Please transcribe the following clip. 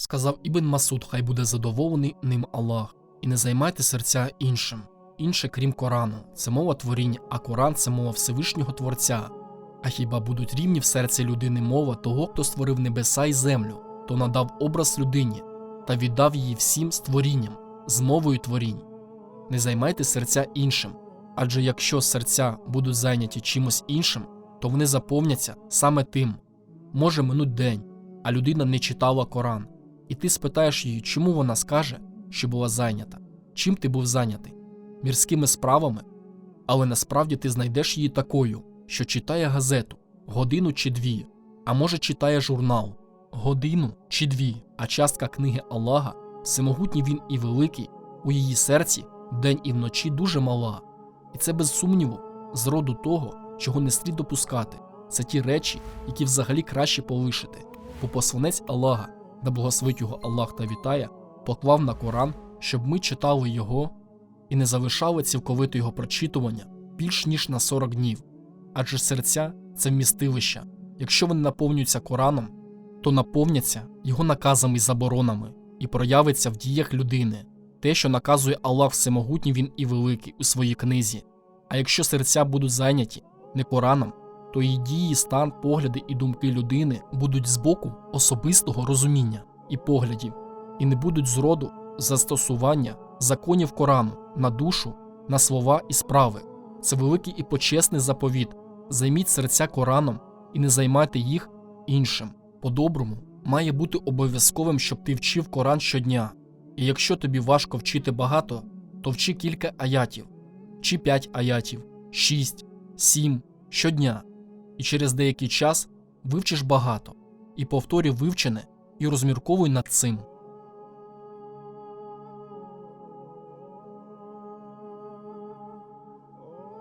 Сказав Ібн Масуд, хай буде задоволений ним Аллах, і не займайте серця іншим. Інше, крім Корану, це мова творінь, а Коран це мова Всевишнього Творця. А хіба будуть рівні в серці людини мова того, хто створив небеса і землю, то надав образ людині та віддав її всім створінням, з мовою творінь. Не займайте серця іншим, адже якщо серця будуть зайняті чимось іншим, то вони заповняться саме тим. Може минуть день, а людина не читала Коран, і ти спитаєш її, чому вона скаже, що була зайнята, чим ти був зайнятий, мірськими справами, але насправді ти знайдеш її такою, що читає газету годину чи дві, а може читає журнал годину чи дві, а частка книги Аллаха, всемогутній він і великий, у її серці вдень і вночі дуже мала, і це без сумніву з роду того, чого не слід допускати. Це ті речі, які взагалі краще полишити, бо посланець Аллаха, да благословить його Аллах та вітає, поклав на Коран, щоб ми читали його і не залишали цілковито його прочитування більш ніж на 40 днів. Адже серця це вмістилища. Якщо вони наповнюються Кораном, то наповняться його наказами і заборонами і проявиться в діях людини, те, що наказує Аллах Всемогутній він і великий у своїй книзі. А якщо серця будуть зайняті не Кораном, то її дії, стан, погляди і думки людини будуть з боку особистого розуміння і поглядів, і не будуть зроду застосування законів Корану на душу, на слова і справи. Це великий і почесний заповіт. Займіть серця Кораном і не займайте їх іншим. По-доброму має бути обов'язковим, щоб ти вчив Коран щодня. І якщо тобі важко вчити багато, то вчи кілька аятів, чи п'ять аятів, шість, сім щодня, і через деякий час вивчиш багато, і повторюй вивчене і розмірковуй над цим.